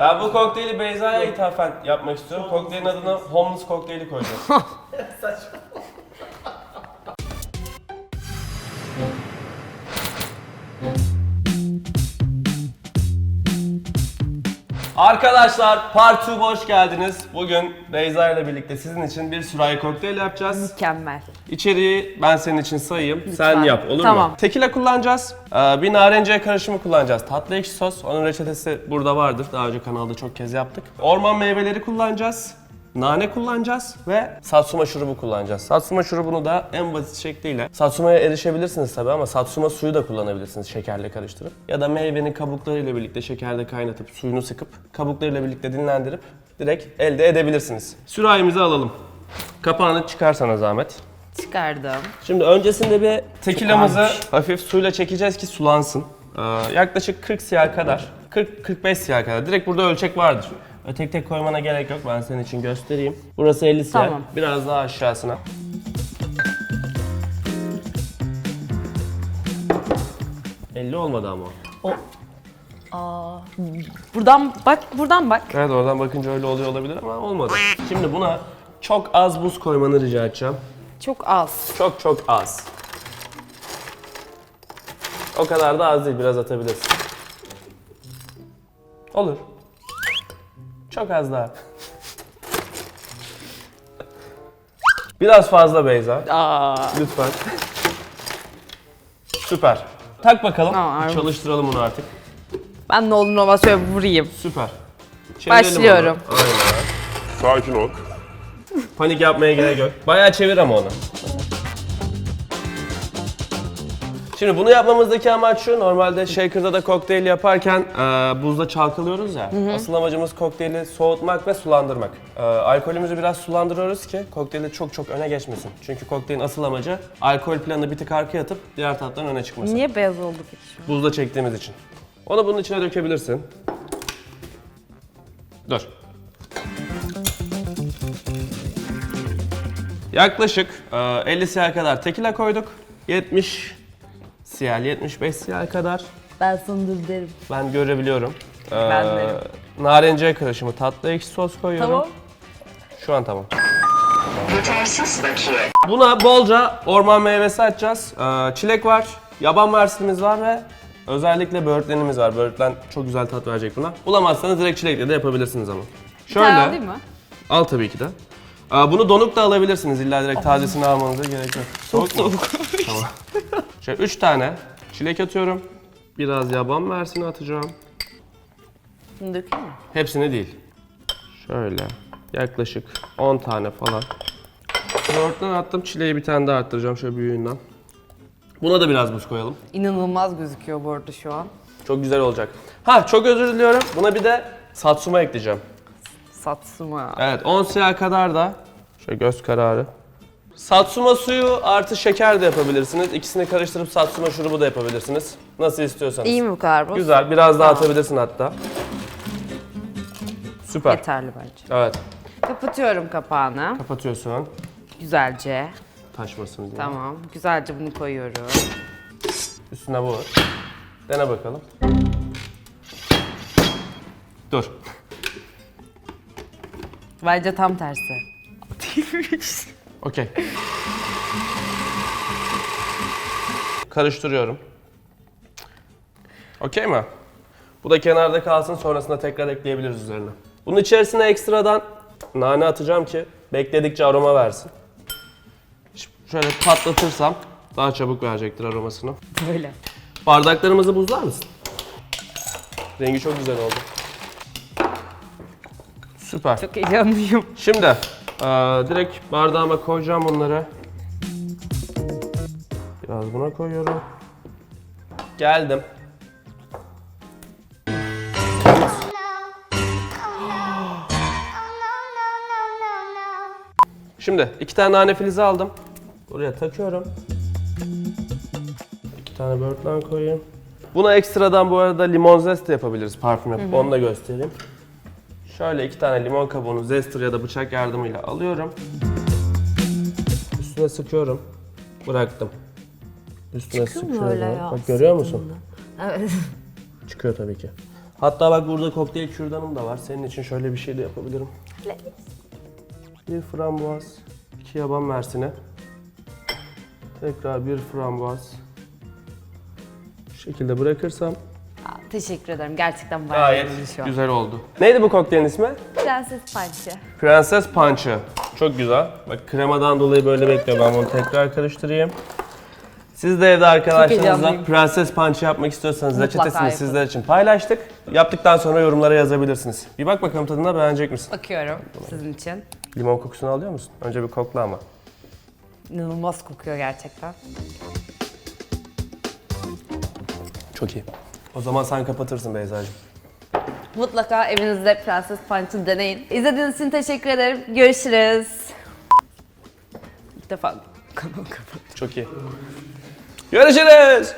Ben bu kokteyli Beyza'ya ithafen yapmak istiyorum. Kokteylin adını Homeless kokteyli koyacağız. Arkadaşlar Part 2 hoş geldiniz. Bugün Beyza ile birlikte sizin için bir sürahi kokteyl yapacağız. Mükemmel. İçeriği ben senin için sayayım. Sen yap olur Tamam. mu? Tekila kullanacağız. Ee, bir narenciye karışımı kullanacağız. Tatlı ekşi sos. Onun reçetesi burada vardır. Daha önce kanalda çok kez yaptık. Orman meyveleri kullanacağız. Nane kullanacağız ve satsuma şurubu kullanacağız. Satsuma şurubunu da en basit şekliyle satsumaya erişebilirsiniz tabii ama satsuma suyu da kullanabilirsiniz şekerle karıştırıp. Ya da meyvenin kabuklarıyla birlikte şekerde kaynatıp suyunu sıkıp kabuklarıyla birlikte dinlendirip direkt elde edebilirsiniz. Sürahimizi alalım. Kapağını çıkarsana zahmet. Çıkardım. Şimdi öncesinde bir tekilamızı hafif suyla çekeceğiz ki sulansın. Ee, yaklaşık 40 cl kadar, 40-45 cl kadar. Direkt burada ölçek vardır. Tek tek koymana gerek yok. Ben senin için göstereyim. Burası 50 cl. Tamam. Biraz daha aşağısına. ...50 olmadı ama. o. Buradan bak, buradan bak. Evet oradan bakınca öyle oluyor olabilir ama olmadı. Şimdi buna çok az buz koymanı rica edeceğim. Çok az. Çok çok az. O kadar da az değil, biraz atabilirsin. Olur. Çok az daha. Biraz fazla Beyza. Aa. Lütfen. Süper. Tak bakalım. Tamam. Çalıştıralım bunu artık. Ben ne olur ne olmaz şöyle vurayım. Süper. Çevirelim Başlıyorum. onu. Aynen. Sakin ol. Panik yapmaya gerek yok. Bayağı çevir ama onu. Şimdi bunu yapmamızdaki amaç şu. Normalde shaker'da da kokteyl yaparken e, buzda çalkalıyoruz ya. Asıl amacımız kokteyli soğutmak ve sulandırmak. E, alkolümüzü biraz sulandırıyoruz ki kokteyli çok çok öne geçmesin. Çünkü kokteylin asıl amacı alkol planını bir tık arkaya atıp diğer tatların öne çıkması. Niye beyaz oldu peki şu an? Buzda çektiğimiz için. Onu bunun içine dökebilirsin. Dur. Yaklaşık e, 50 cl kadar tekila koyduk. 70 cl, 75 cl kadar Ben sandır derim. ben görebiliyorum. E, Ben de. narenciye karışımı tatlı ekşi sos koyuyorum. Tamam. Şu an tamam. Yetersiz bakiye. Buna bolca orman meyvesi atacağız. Ee, çilek var, yaban mersinimiz var ve özellikle böğürtlenimiz var. Böğürtlen çok güzel tat verecek buna. Bulamazsanız direkt çilekle de yapabilirsiniz ama. Şöyle, alayım mı? al tabii ki de. Ee, bunu donuk da alabilirsiniz. İlla direkt tazesini almanıza gerek yok. Soğuk mu? tamam. Şöyle 3 tane çilek atıyorum. Biraz yaban mersini atacağım. Bunu dökeyim mi? Hepsini değil. Şöyle yaklaşık 10 tane falan. Böğürtlen attım. Çileği bir tane daha arttıracağım şöyle büyüğünden. Buna da biraz buz koyalım. İnanılmaz gözüküyor bu arada şu an. Çok güzel olacak. Ha çok özür diliyorum. Buna bir de satsuma ekleyeceğim. Satsuma. Evet 10 cl kadar da şöyle göz kararı. Satsuma suyu artı şeker de yapabilirsiniz. İkisini karıştırıp satsuma şurubu da yapabilirsiniz. Nasıl istiyorsanız. İyi mi bu kadar bu? Güzel. Biraz daha atabilirsin hatta. Süper. Yeterli bence. Evet. Kapatıyorum kapağını. Kapatıyorsun. Güzelce. Taşmasın diye. Tamam. Güzelce bunu koyuyorum. Üstüne bu. Dene bakalım. Dur. Bence tam tersi. Okey. Karıştırıyorum. Okey mi? Bu da kenarda kalsın sonrasında tekrar ekleyebiliriz üzerine. Bunun içerisine ekstradan nane atacağım ki bekledikçe aroma versin. Ş- Şöyle patlatırsam daha çabuk verecektir aromasını. Böyle. Bardaklarımızı buzlar mısın? Rengi çok güzel oldu. Süper. Çok heyecanlıyım. Şimdi eee, direkt bardağıma koyacağım bunları. Biraz buna koyuyorum. Geldim. Şimdi iki tane nane filizi aldım. Buraya takıyorum. İki tane böğürtlen koyayım. Buna ekstradan bu arada limon zest de yapabiliriz parfüm yapıp. Onu da göstereyim. Şöyle iki tane limon kabuğunu zester ya da bıçak yardımıyla alıyorum. Üstüne sıkıyorum. Bıraktım. Üstüne Çıkıyor mu sıkıyorum. öyle ya Bak görüyor musun? Evet. Çıkıyor tabii ki. Hatta bak burada kokteyl kürdanım da var. Senin için şöyle bir şey de yapabilirim. Bir frambuaz, iki yaban mersini. Tekrar bir frambuaz. Bu şekilde bırakırsam teşekkür ederim. Gerçekten bayağı gayet iyi şu an. güzel oldu. Neydi bu kokteylin ismi? Prenses Punch'ı. Prenses Punch'ı. Çok güzel. Bak kremadan dolayı böyle bekliyorum. Ben bunu tekrar karıştırayım. Siz de evde arkadaşlarınızla heyecanlıyım. Prenses Punch yapmak istiyorsanız Mutlaka reçetesini yapın. sizler için paylaştık. Yaptıktan sonra yorumlara yazabilirsiniz. Bir bak bakalım tadına beğenecek misin? Bakıyorum sizin için. Limon kokusunu alıyor musun? Önce bir kokla ama. İnanılmaz kokuyor gerçekten. Çok iyi. O zaman sen kapatırsın Beyza'cığım. Mutlaka evinizde Prenses Punch'ı deneyin. İzlediğiniz için teşekkür ederim. Görüşürüz. İlk defa kanalı kapat. Çok iyi. Görüşürüz.